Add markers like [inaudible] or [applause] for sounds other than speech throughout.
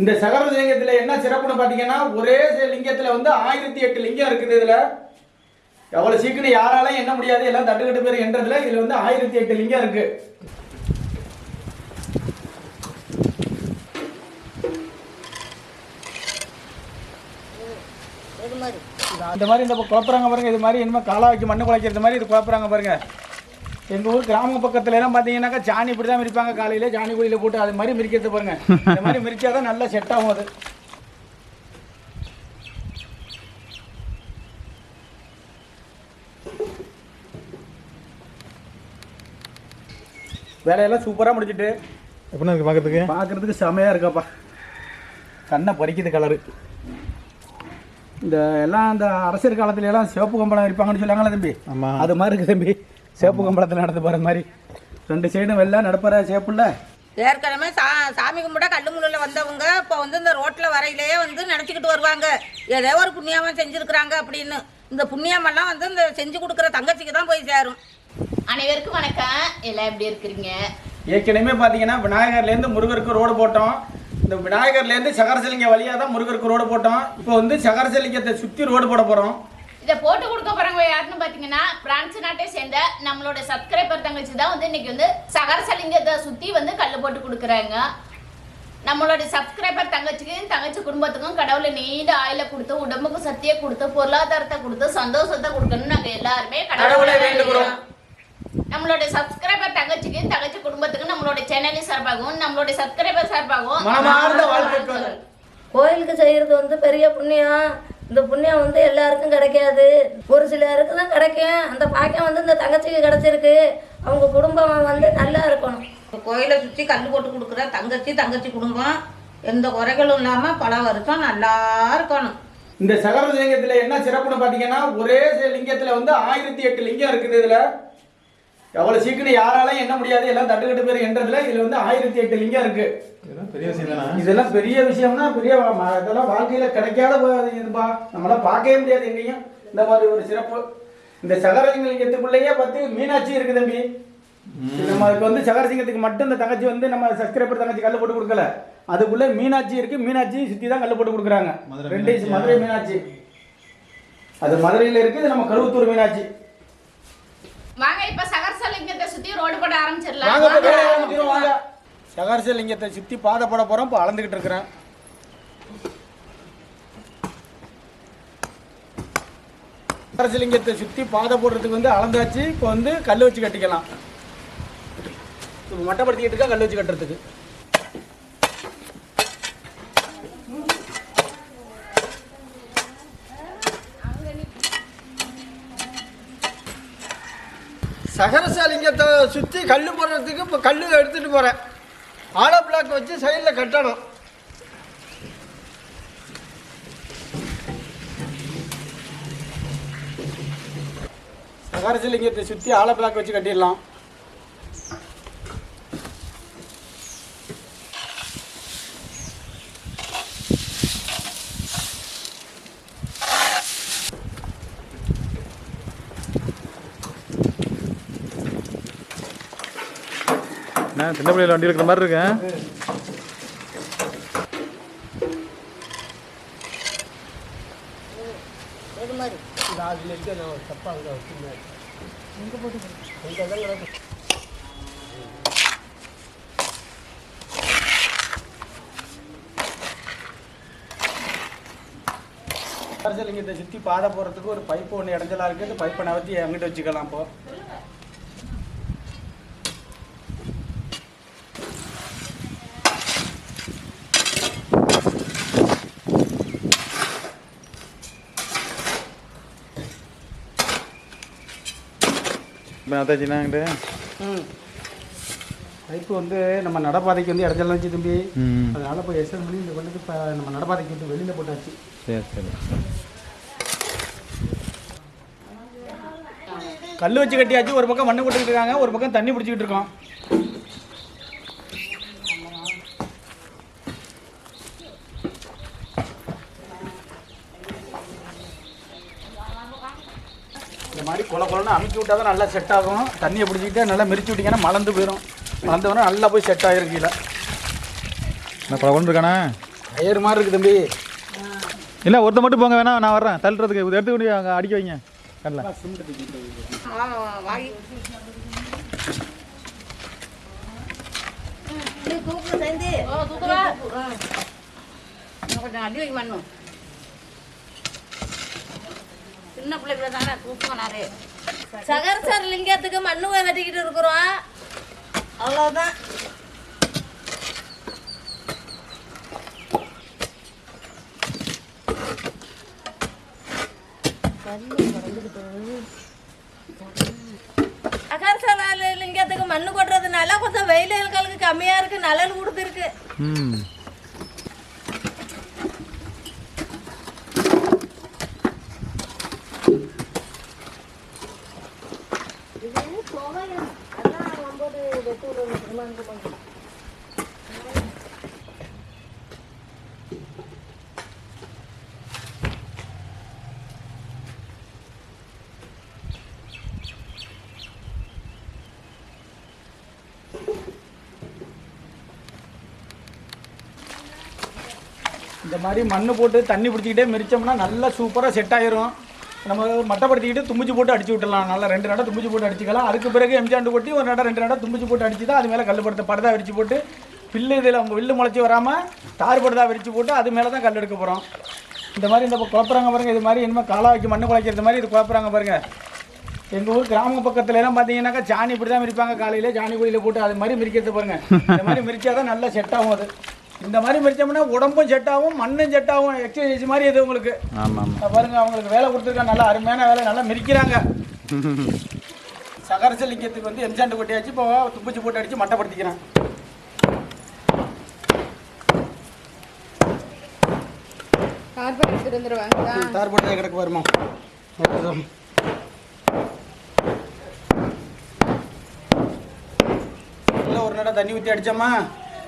இந்த சகர லிங்கத்தில் என்ன சிறப்புன்னு பார்த்தீங்கன்னா ஒரே லிங்கத்தில் வந்து ஆயிரத்தி எட்டு லிங்கம் இருக்குது இதில். எவ்வளோ சீக்கிரம் யாராலையும் என்ன முடியாது எல்லாம் தட்டுக்கட்டு பேர் என்றதில் இதில் வந்து ஆயிரத்தி எட்டு லிங்கம் இருக்குது இந்த மாதிரி இந்த குழப்பறாங்க பாருங்க இது மாதிரி இனிமேல் காலா வைக்க மண்ணு குழைக்கிறது மாதிரி இது குழப்பறாங்க பாருங்க. எங்கள் ஊர் கிராம பக்கத்துல எல்லாம் பார்த்தீங்கன்னாக்கா சாணி இப்படி தான் மிரிப்பாங்க காலையில் சாணி குழியில் போட்டு அது மாதிரி மிரிக்கிறது பாருங்க. இந்த மாதிரி மிரிச்சா தான் நல்லா செட் ஆகும் அது. வேலையெல்லாம் சூப்பராக முடிச்சிட்டு எப்படின்னா இருக்கு பார்க்கறதுக்கு பார்க்கறதுக்கு செமையாக இருக்காப்பா. கண்ணை பறிக்குது கலரு. இந்த எல்லாம் இந்த அரசியல் காலத்துல எல்லாம் சிவப்பு கம்பளம் இருப்பாங்கன்னு சொல்லுவாங்களே தம்பி. ஆமா. அது மாதிரி இருக்கு தம்பி. சிவப்பு கம்பளத்தில் நடந்து போகிற மாதிரி. ரெண்டு சைடும் வெள்ளை நடப்புற சேப்புல ஏற்கனவே சா சாமி கும்பிட கல்லு முள்ளில் வந்தவங்க இப்போ வந்து இந்த ரோட்டில் வரையிலேயே வந்து நினச்சிக்கிட்டு வருவாங்க. ஏதோ ஒரு புண்ணியமாக செஞ்சுருக்குறாங்க அப்படின்னு. இந்த புண்ணியமெல்லாம் வந்து இந்த செஞ்சு கொடுக்குற தங்கச்சிக்கு தான் போய் சேரும். அனைவருக்கும் வணக்கம். எல்லாம் எப்படி இருக்கிறீங்க? ஏற்கனவே பார்த்தீங்கன்னா விநாயகர்லேருந்து முருகருக்கு ரோடு போட்டோம். இந்த விநாயகர்லேருந்து சகரசலிங்க வழியாக தான் முருகருக்கு ரோடு போட்டோம். இப்போ வந்து சகரசலிங்கத்தை சுற்றி ரோடு போட போகிறோம் இதை போட்டு கொடுக்க போறவங்க யாருன்னு பாத்தீங்கன்னா பிரான்ஸ் நாட்டை சேர்ந்த நம்மளோட சப்ஸ்கிரைபர் தங்கச்சி தான் வந்து இன்னைக்கு வந்து சகரசலிங்கத்தை சுத்தி வந்து கல்லு போட்டு கொடுக்குறாங்க. நம்மளோட சப்ஸ்கிரைபர் தங்கச்சிக்கு தங்கச்சி குடும்பத்துக்கும் கடவுளை நீண்ட ஆயில கொடுத்து உடம்புக்கு சக்தியை கொடுத்து பொருளாதாரத்தை கொடுத்து சந்தோஷத்தை கொடுக்கணும்னு நாங்க எல்லாருமே கடவுளை வேண்டுகிறோம். நம்மளோட சப்ஸ்கிரைபர் தங்கச்சிக்கு தங்கச்சி குடும்பத்துக்கு நம்மளோட சேனலின் சார்பாகவும் நம்மளோட சப்ஸ்கிரைபர் சார்பாகவும் கோயிலுக்கு செய்கிறது வந்து பெரிய புண்ணியம். இந்த புண்ணியம் வந்து எல்லாருக்கும் கிடைக்காது. ஒரு சிலருக்கு தான் கிடைக்கும். அந்த பாக்கியம் வந்து இந்த தங்கச்சிக்கு கிடைச்சிருக்கு. அவங்க குடும்பம் வந்து நல்லா இருக்கணும். கோயிலை சுற்றி கல் போட்டு கொடுக்குற தங்கச்சி தங்கச்சி குடும்பம் எந்த குறைகளும் இல்லாமல் பல வருஷம் நல்லா இருக்கணும். இந்த சகரலிங்கத்தில் என்ன சிறப்புன்னு பார்த்தீங்கன்னா ஒரே லிங்கத்தில் வந்து ஆயிரத்தி எட்டு லிங்கம் இருக்குது இதில். எவ்வளோ சீக்கிரம் யாராலையும் எண்ண முடியாது. எல்லாம் தட்டுக்கட்டு பேர் என்றதுல இதில் வந்து ஆயிரத்தி எட்டு லிங்கம் இருக்கு. இதெல்லாம் பெரிய விஷயம் தானே? இதெல்லாம் பெரிய விஷயம்னா பெரிய இதெல்லாம் வாழ்க்கையில கிடைக்காத இதுப்பா. நம்மளால பார்க்கவே முடியாது எங்கேயும். இந்த மாதிரி ஒரு சிறப்பு. இந்த சகரலிங்கத்துக்குள்ளேயே பார்த்து மீனாட்சி இருக்கு தம்பி. நம்ம அதுக்கு வந்து சகரசிங்கத்துக்கு மட்டும் இந்த தங்கச்சி வந்து நம்ம சப்ஸ்கிரைபர் தங்கச்சி கல்லு போட்டு கொடுக்கல. அதுக்குள்ள மீனாட்சி இருக்கு. மீனாட்சி சுத்தி தான் கல்லு போட்டு கொடுக்குறாங்க. மதுரை ரெண்டு மதுரை மீனாட்சி. அது மதுரையில இருக்கு. நம்ம கழுவுத்தூர் மீனாட்சி. வாங்க இப்ப ரோடு போட வாங்க ஆரம்பிச்சிடலாம் வேலையை வாங்க. சகரசலிங்கத்தை சுத்தி பாதை போட போறோம் இப்போ அளந்துகிட்டு இருக்கிறேன். சகரசலிங்கத்தை சுத்தி பாதை போடுறதுக்கு வந்து அளந்தாச்சு இப்போ வந்து கல் வச்சு கட்டிக்கலாம். இப்போ மட்டப்படுத்திக்கிட்டு இருக்கா கல் வச்சு கட்டுறதுக்கு? சகரசாலிங்கத்தை சுற்றி கல் போடுறதுக்கு இப்போ கல் எடுத்துகிட்டு போகிறேன் ஆலோ பிளாக் வச்சு சைடில் கட்டணும். சகரசிலிங்கத்தை சுற்றி ஆலோ பிளாக் வச்சு கட்டிடலாம். சின்ன பிள்ளைல வண்டி இருக்கிற மாதிரி இருக்கேன். சகரசலிங்கத்தை சுத்தி பாதை போகிறதுக்கு ஒரு பைப்பு ஒன்று இடைஞ்சலா இருக்கு. பைப்பை நகர்த்தி எங்கிட்ட வச்சுக்கலாம் இப்போ இப்போ அத்தாச்சினாங்கிட்டு பைப்பு வந்து நம்ம நடப்பாதைக்கு வந்து இடைஞ்சல் வச்சு தம்பி. ம். அதனால இப்போ எஸ்எல் பண்ணி இந்த கொண்டு இப்போ நம்ம நடப்பாதைக்கு வந்து வெளியில் போட்டாச்சு. சரி சரி. கல் வச்சு கட்டியாச்சு. ஒரு பக்கம் மண்ணு போட்டுக்கிட்டு இருக்காங்க. ஒரு பக்கம் தண்ணி பிடிச்சிக்கிட்டு இருக்கோம். மாதிரி கொல கொலன்னு அமுக்கி விட்டா தான் நல்லா செட் ஆகும். தண்ணியை பிடிச்சிக்கிட்டு நல்லா மிரிச்சு விட்டிங்கன்னா மலர்ந்து போயிடும் மலர்ந்தவொடனே நல்லா போய் செட் ஆகிரும் கீழே. என்ன பல கொண்டு இருக்கானே கயிறு மாதிரி இருக்கு தம்பி. இல்லை ஒருத்த மட்டும் போங்க வேணா நான் வர்றேன். தள்ளுறதுக்கு இது எடுத்து கொண்டு அங்கே அடிக்க வைங்க. கண்ணில் வாங்கி. தூக்கு சேர்ந்து தூக்குவா அடி வைக்க மண்ணு சின்ன பிள்ளைங்க தானே கூப்பிட்டு சகரசர் லிங்கத்துக்கு மண்ணு வெட்டிக்கிட்டு இருக்கிறோம். அவ்வளோதான் சகரசர் லிங்கத்துக்கு மண்ணு கொட்டுறதுனால கொஞ்சம் வெயில் வெயில்களுக்கு கம்மியா இருக்கு நிழல் கொடுத்துருக்கு. இந்த மாதிரி மண்ணு போட்டு தண்ணி பிடிச்சிக்கிட்டே மிரிச்சோம்னா நல்லா சூப்பராக செட் ஆயிரும். நம்ம மட்டப்படுத்திக்கிட்டு தும்பிச்சு போட்டு அடிச்சு விட்டுலாம் நல்லா ரெண்டு நடம் தும்பிச்சு போட்டு அடிச்சுக்கலாம். அதுக்கு பிறகு எம்ஜாண்டு கொட்டி ஒரு நடம் ரெண்டு நடம் தும்பிச்சு போட்டு அடிச்சு தான் அது மேலே கல் படுத்த படுதா விரிச்சு போட்டு பில்லு இதில் வில்லு முளைச்சி வராமல் தார் படுதா விரிச்சு போட்டு அது மேலே தான் கல் எடுக்க போகிறோம் இந்த மாதிரி இந்த குழப்பறாங்க பாருங்கள் இது மாதிரி இனிமேல் காலா வைக்க மண்ணு குழைக்கிறது மாதிரி இது குழப்பறாங்க பாருங்கள் எங்கள் ஊர் கிராம பக்கத்துலலாம் பார்த்தீங்கன்னாக்கா சாணி இப்படி தான் மிரிப்பாங்க. காலையில் சாணி குழியில் போட்டு அது மாதிரி மிரிக்கிறது பாருங்கள் இந்த மாதிரி மிரிச்சா தான் நல்லா செட் ஆகும் அது. இந்த மாதிரி மிரிச்சோம்னா உடம்பும் செட் ஆகும் மண்ணும் செட் ஆகும் எக்ஸசைஸ் மாதிரி இது உங்களுக்கு. ஆமாம். பாருங்க அவங்களுக்கு வேலை கொடுத்துருக்காங்க நல்லா அருமையான வேலை நல்லா மிரிக்கிறாங்க [laughs] சகரசலிங்கத்துக்கு வந்து எம்சாண்டு கொட்டியாச்சு இப்போ துப்பிச்சு போட்டு அடிச்சு மட்டப்படுத்திக்கிறேன். கார்பன் எடுத்துட்டு கிடக்கு வருமா நல்லா ஒரு நடம் தண்ணி ஊற்றி அடிச்சோமா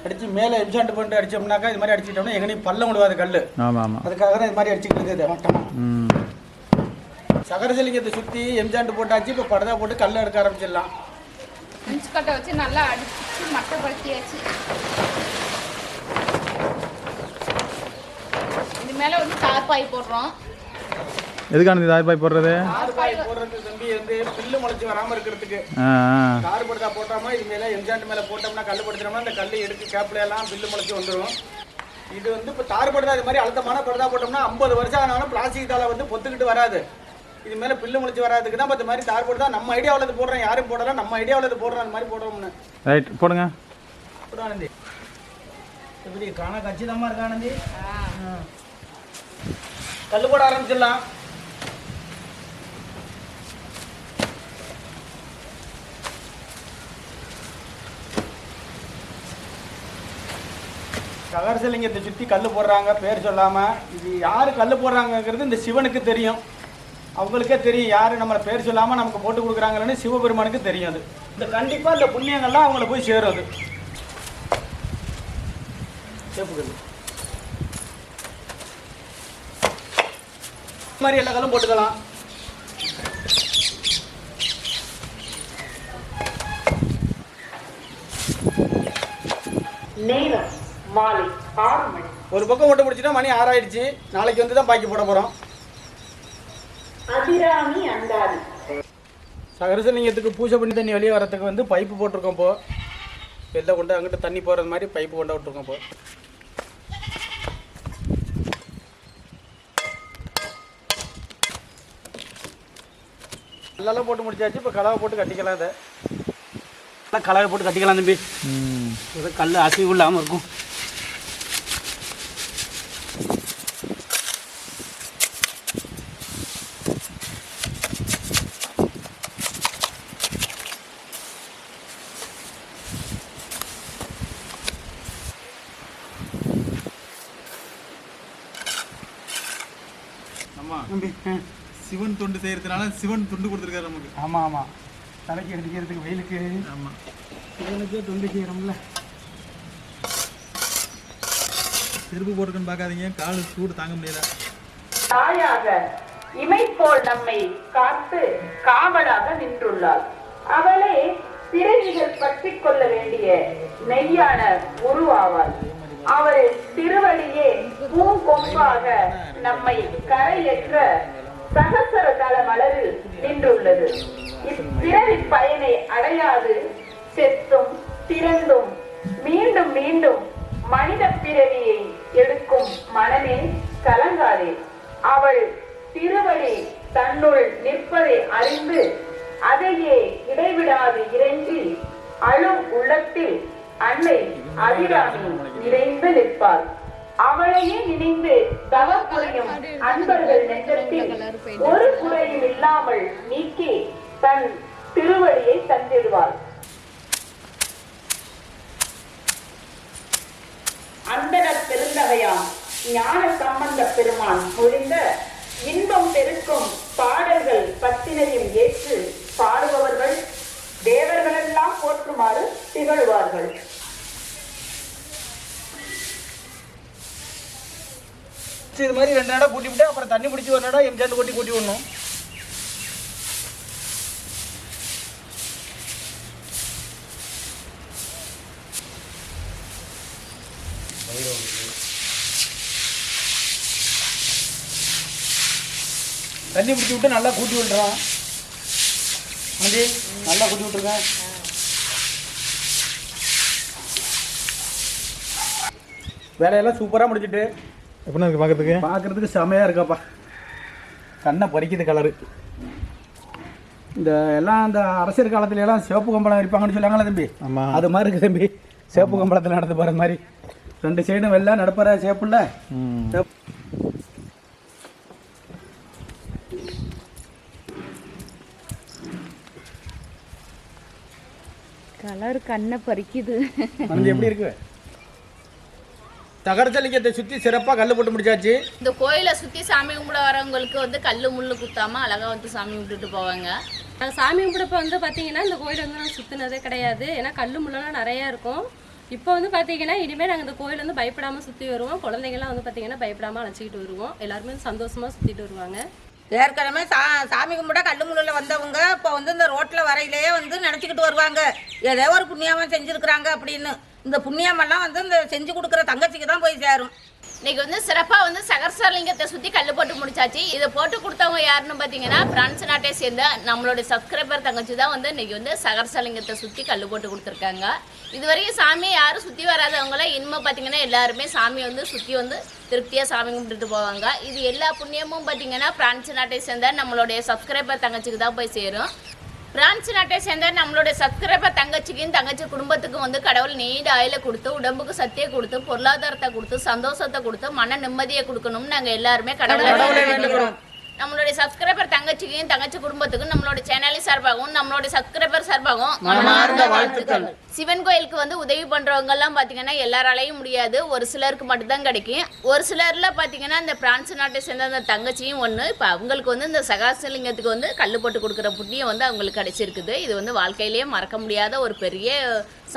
அடிச்சு மேலே எம்சாண்டு பண்ணிட்டு அடிச்சோம்னாக்கா இது மாதிரி அடிச்சுட்டோம்னா எங்கனையும் பள்ளம் விழுவாது கல் ஆமாம். ஆமாம் அதுக்காக தான் இது மாதிரி அடிச்சுக்கிட்டு இருக்குது மட்டமா ம். சகரசலிங்கத்தை சுற்றி எம்சாண்டு போட்டாச்சு இப்போ படதா போட்டு கல் எடுக்க ஆரம்பிச்சிடலாம். இன்ச்சு கட்டை வச்சு நல்லா அடிச்சு மட்டப்படுத்தியாச்சு. இது மேல வந்து தார்பாய் போடுறோம். எதுக்கான இது ஆயிரப்பாய் போடுறது? ஆறுபாய் போடுறதுக்கு தம்பி வந்து பில்லு முளைச்சி வராமல் இருக்கிறதுக்கு. ஆ ஆ. கார் படுதா போட்டோமா இது மேலே எம்சாண்டு மேலே போட்டோம்னா கல் படுத்துறோம்னா அந்த கல் எடுத்து கேப்ல எல்லாம் பில்லு முளைச்சி வந்துடும் இது வந்து இப்போ தார் படுதா இது மாதிரி அழுத்தமான படுதா போட்டோம்னா ஐம்பது வருஷம் ஆனாலும் பிளாஸ்டிக் தாளை வந்து பொத்துக்கிட்டு வராது. இது மேலே பில்லு முளைச்சி வராதுக்கு தான் இந்த மாதிரி தார் படுதா நம்ம ஐடியாவில் போடுறோம். யாரும் போடலாம் நம்ம ஐடியாவில் போடுறோம். அந்த மாதிரி போடுறோம்னு. ரைட் போடுங்க. போடு ஆனந்தி. எப்படி காண கச்சிதமாக இருக்கா ஆனந்தி. கல் போட ஆரம்பிச்சிடலாம். சகரசலிங்கத்தை சுற்றி கல் போடுறாங்க பேர் சொல்லாமல் இது யார் கல் போடுறாங்கங்கிறது இந்த சிவனுக்கு தெரியும். அவங்களுக்கே தெரியும் யார் நம்மளை பேர் சொல்லாமல் நமக்கு போட்டு கொடுக்குறாங்கன்னு சிவபெருமானுக்கு தெரியும் அது. இந்த கண்டிப்பாக இந்த புண்ணியங்கள்லாம் அவங்கள போய் சேரும் அது. மாதிரி எல்லா கல்லும் போட்டுக்கலாம். நேரம். மாலை ஆறு மணி. ஒரு பக்கம் ஓட்ட முடிச்சுட்டா மணி ஆறாயிடுச்சு. நாளைக்கு வந்து தான் பாக்கி போட போகிறோம் அதிராமி அந்தாதி. சகரசலிங்கத்துக்கு பூஜை பண்ணி தண்ணி வெளியே வரதுக்கு வந்து பைப்பு போட்டிருக்கோம் இப்போ வெளில கொண்டு அங்கிட்டு தண்ணி போகிறது மாதிரி பைப்பு கொண்டு விட்டுருக்கோம் இப்போ நல்லா போட்டு முடிச்சாச்சு. இப்போ கலவை போட்டு கட்டிக்கலாம் இதை. நல்லா கலவை போட்டு கட்டிக்கலாம் தம்பி. கல் அசைவு இல்லாமல் இருக்கும். ஆ. சிவன் தொண்டு செய்யறதுனால சிவன் துண்டு கொடுத்துருக்காரு நமக்கு. ஆமாம் ஆமாம் தலைக்கு எடுத்துக்கிறதுக்கு வெயிலுக்கு. ஆமாம் வெயிலுக்கு தொண்டு செய்கிறோம்ல செருப்பு போட்டுருக்குன்னு பார்க்காதீங்க. கால் சூடு தாங்க முடியல. தாயாக இமைப்போல் நம்மை காத்து காவலாக நின்றுள்ளாள். அவளே பிறவிகள் பற்றிக் கொள்ள வேண்டிய நெய்யான உருவாவாள். அவர் திருவழியே பூங்கொம்பாக நம்மை கரையேற்ற சகசர தல மலரில் நின்றுள்ளது. இப்பிறவி பயனை அடையாது. செத்தும் திறந்தும் மீண்டும் மீண்டும் மனித பிறவியை எடுக்கும் மனமே கலங்காதே. அவள் திருவழி தன்னுள் நிற்பதை அறிந்து அதையே இடைவிடாது இறைஞ்சி அழும் உள்ளத்தில் அன்னை அபிராமி நிறைந்து நிற்பாள். அவளையே நினைந்து தவம் புரியும் அன்பர்கள் நெஞ்சத்தில் ஒரு குறையும் இல்லாமல் நீக்கி தன் திருவடியை தந்திடுவாள். அந்தர பெருந்தகையாம் ஞான சம்பந்த பெருமான் முடிந்த இன்பம் பெருக்கும் பாடல்கள் பத்தினையும் ஏற்று பாடுபவர்கள் தேவர்களெல்லாம் போற்றுமாறு திகழ்வார்கள். இது மாதிரி ரெண்டு நடம் கூட்டி விட்டு அப்புறம் தண்ணி பிடிச்சி ஒரு நடம் எம்ஜிஆர் கொட்டி கூட்டி விடணும். தண்ணி பிடிச்சி விட்டு நல்லா கூட்டி விட்டுறான் வந்து நல்லா கூட்டி விட்டுருங்க. வேலையெல்லாம் சூப்பராக முடிச்சுட்டு எப்படின்னா இருக்கு பார்க்கறதுக்கு? பார்க்கறதுக்கு செமையாக இருக்காப்பா. கண்ணை பறிக்குது கலரு இந்த எல்லாம் இந்த அரசியல் காலத்துல எல்லாம் சிவப்பு கம்பளம் இருப்பாங்கன்னு சொல்லுவாங்களே தம்பி? ஆமா. அது மாதிரி இருக்கு தம்பி. சிவப்பு கம்பளத்தில் நடந்து போகிற மாதிரி. ரெண்டு சைடும் வெள்ளை நடப்புற சேப்புல கலர் கண்ணை பறிக்குது. எப்படி இருக்கு? தகரச்சலிங்கத்தை சுற்றி சிறப்பாக கல் போட்டு முடிச்சாச்சு. இந்த கோயிலை சுற்றி சாமி கும்பிட வரவங்களுக்கு வந்து கல் முள்ளு குத்தாம அழகா வந்து சாமி கும்பிட்டுட்டு போவாங்க. நாங்கள் சாமி கும்பிடப்ப வந்து பார்த்தீங்கன்னா இந்த கோயில் வந்து நாங்கள் சுற்றினதே கிடையாது. ஏன்னா கல் முள்ளெல்லாம் நிறையா இருக்கும். இப்போ வந்து பார்த்தீங்கன்னா இனிமேல் நாங்கள் இந்த கோயில் வந்து பயப்படாமல் சுற்றி வருவோம். குழந்தைங்கள்லாம் வந்து பார்த்தீங்கன்னா பயப்படாமல் அழைச்சிக்கிட்டு வருவோம். எல்லாருமே சந்தோஷமாக சுற்றிட்டு வருவாங்க. ஏற்கனவே சா சாமி கும்பிட கல்லு முள்ளில் வந்தவங்க இப்போ வந்து இந்த ரோட்டில் வரையிலேயே வந்து நினச்சிக்கிட்டு வருவாங்க. ஏதோ ஒரு புண்ணியமாக செஞ்சுருக்குறாங்க அப்படின்னு. இந்த புண்ணியமெல்லாம் வந்து இந்த செஞ்சு கொடுக்குற தங்கச்சிக்கு தான் போய் சேரும். இன்னைக்கு வந்து சிறப்பாக வந்து சகர்சலிங்கத்தை சுற்றி கல் போட்டு முடிச்சாச்சு. இதை போட்டு கொடுத்தவங்க யாருன்னு பார்த்தீங்கன்னா பிரான்ஸ் நாட்டை சேர்ந்த நம்மளுடைய சப்ஸ்கிரைபர் தங்கச்சி தான் வந்து இன்னைக்கு வந்து சகர்சலிங்கத்தை சுற்றி கல் போட்டு கொடுத்துருக்காங்க. இது வரைக்கும் சாமியை யாரும் சுற்றி வராதவங்கள இனிமேல் பார்த்தீங்கன்னா எல்லாருமே சாமி வந்து சுற்றி வந்து திருப்தியாக சாமி கும்பிட்டுட்டு போவாங்க. இது எல்லா புண்ணியமும் பார்த்தீங்கன்னா பிரான்ஸ் நாட்டை சேர்ந்த நம்மளுடைய சப்ஸ்கிரைபர் தங்கச்சிக்கு தான் போய் சேரும். பிரான்ஸ் நாட்டை சேர்ந்த நம்மளுடைய சப்ஸ்கிரைபர் தங்கச்சிக்கும் தங்கச்சி குடும்பத்துக்கும் வந்து கடவுள் நீண்ட ஆயில கொடுத்து உடம்புக்கு சத்தியை கொடுத்து பொருளாதாரத்தை கொடுத்து சந்தோஷத்தை கொடுத்து மன நிம்மதியை கொடுக்கணும்னு நாங்க எல்லாருமே கடவுளை நம்மளுடைய சப்ஸ்கிரைபர் தங்கச்சிக்கும் தங்கச்சி குடும்பத்துக்கும் நம்மளுடைய சேனலின் சார்பாகவும் நம்மளுடைய சப்ஸ்கிரைபர் சார்பாகவும் வாழ்த்துக்கள். சிவன் கோயிலுக்கு வந்து உதவி பண்றவங்க எல்லாம் பாத்தீங்கன்னா எல்லாராலையும் முடியாது. ஒரு சிலருக்கு மட்டும்தான் கிடைக்கும். ஒரு சிலர்ல பாத்தீங்கன்னா இந்த பிரான்ஸ் நாட்டை சேர்ந்த அந்த தங்கச்சியும் ஒண்ணு. இப்ப அவங்களுக்கு வந்து இந்த சகாசலிங்கத்துக்கு வந்து கல்லு போட்டு கொடுக்குற புண்ணியம் வந்து அவங்களுக்கு கிடைச்சிருக்குது. இது வந்து வாழ்க்கையிலேயே மறக்க முடியாத ஒரு பெரிய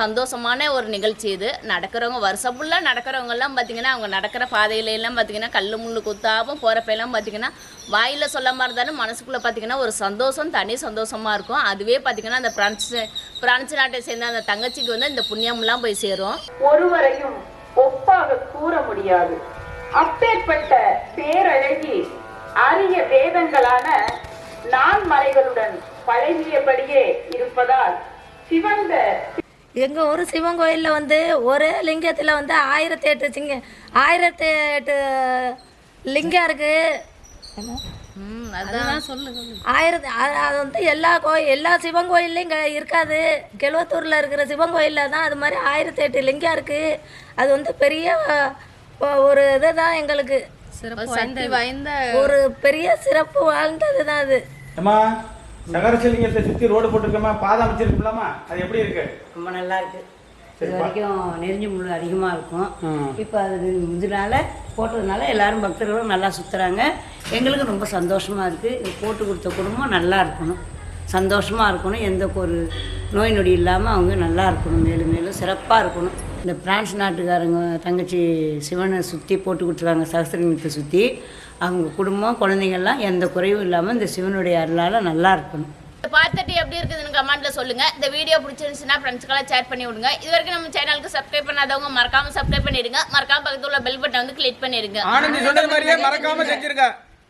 சந்தோஷமான ஒரு நிகழ்ச்சி இது. நடக்கிறவங்க வருஷம் ஃபுல்லாக நடக்கிறவங்க பார்த்தீங்கன்னா அவங்க நடக்கிற பாதையில எல்லாம் பார்த்தீங்கன்னா கல் முள்ளு குத்தாவும் போகிறப்பெல்லாம் பார்த்திங்கன்னா வாயில் வாயில சொல்லாம இருந்தாலும் மனசுக்குள்ளே பார்த்தீங்கன்னா ஒரு சந்தோஷம் தனி சந்தோஷமாக இருக்கும். அதுவே பார்த்தீங்கன்னா அந்த பிரான்ஸ் பிரான்ஸ் நாட்டை சேர்ந்த அந்த தங்கச்சிக்கு வந்து இந்த புண்ணியம்லாம் போய் சேரும். ஒருவரையும் ஒப்பாக கூற முடியாது. அப்பேற்பட்ட பேரழகி அரிய வேதங்களான நான்மறைகளுடன் பழகியபடியே இருப்பதால் சிவந்த எங்கள் ஊர் சிவன் கோயிலில் வந்து ஒரே லிங்கத்தில் வந்து ஆயிரத்தி எட்டு சிங்க ஆயிரத்தி எட்டு லிங்கம் இருக்குது ம் அதுதான் சொல்லு சொல்லு ஆயிரத்தி அது வந்து எல்லா கோயில் எல்லா சிவன் கோயில்லையும் இங்கே இருக்காது. கெழுவத்தூரில் இருக்கிற சிவன் கோயிலில் தான் அது மாதிரி ஆயிரத்தி எட்டு லிங்கம் இருக்குது அது வந்து பெரிய ஒரு இதுதான் எங்களுக்கு. சிறப்பு வாய்ந்த ஒரு பெரிய சிறப்பு வாழ்ந்தது தான் அது அம்மா சகரச்சலிங்கத்தை சுற்றி ரோடு போட்டிருக்கோமா? பாதை அமைச்சிருக்கலாமா அது எப்படி இருக்கு? ரொம்ப நல்லா இருக்கு. இது வரைக்கும் நெறிஞ்சு முள் அதிகமாக இருக்கும். இப்போ அது இதனால போட்டதுனால எல்லாரும் பக்தர்களும் நல்லா சுற்றுறாங்க எங்களுக்கு ரொம்ப சந்தோஷமாக இருக்குது இது போட்டு கொடுத்த குடும்பம் நல்லா இருக்கணும். சந்தோஷமாக இருக்கணும். எந்த ஒரு நோய் நொடி இல்லாமல் அவங்க நல்லா இருக்கணும். மேலும் மேலும் சிறப்பாக இருக்கணும். இந்த பிரான்ஸ் நாட்டுக்காரங்க தங்கச்சி சிவனை சுற்றி போட்டு கொடுத்துருக்காங்க சகசிரலிங்கத்தை சுற்றி அவங்க குடும்பம் குழந்தைங்கள்லாம் எந்த குறைவும் இல்லாமல் இந்த சிவனுடைய அருளால் நல்லா இருக்கணும். பார்த்துட்டு எப்படி இருக்குதுன்னு கமெண்ட்ல சொல்லுங்க. இந்த வீடியோ பிடிச்சிருந்துச்சுன்னா ஃப்ரெண்ட்ஸ்க்கெல்லாம் ஷேர் பண்ணி விடுங்க. இது வரைக்கும் நம்ம சேனலுக்கு சப்ஸ்கிரைப் பண்ணாதவங்க மறக்காம சப்ஸ்கிரைப் பண்ணிடுங்க. மறக்காம பக்கத்துல உள்ள பெல் பட்டன் வந்து கிளிக் பண்ணிடுங்க. ஆனந்தி சொன்னது மாதிரியே மறக்காம செஞ்சிருங்க.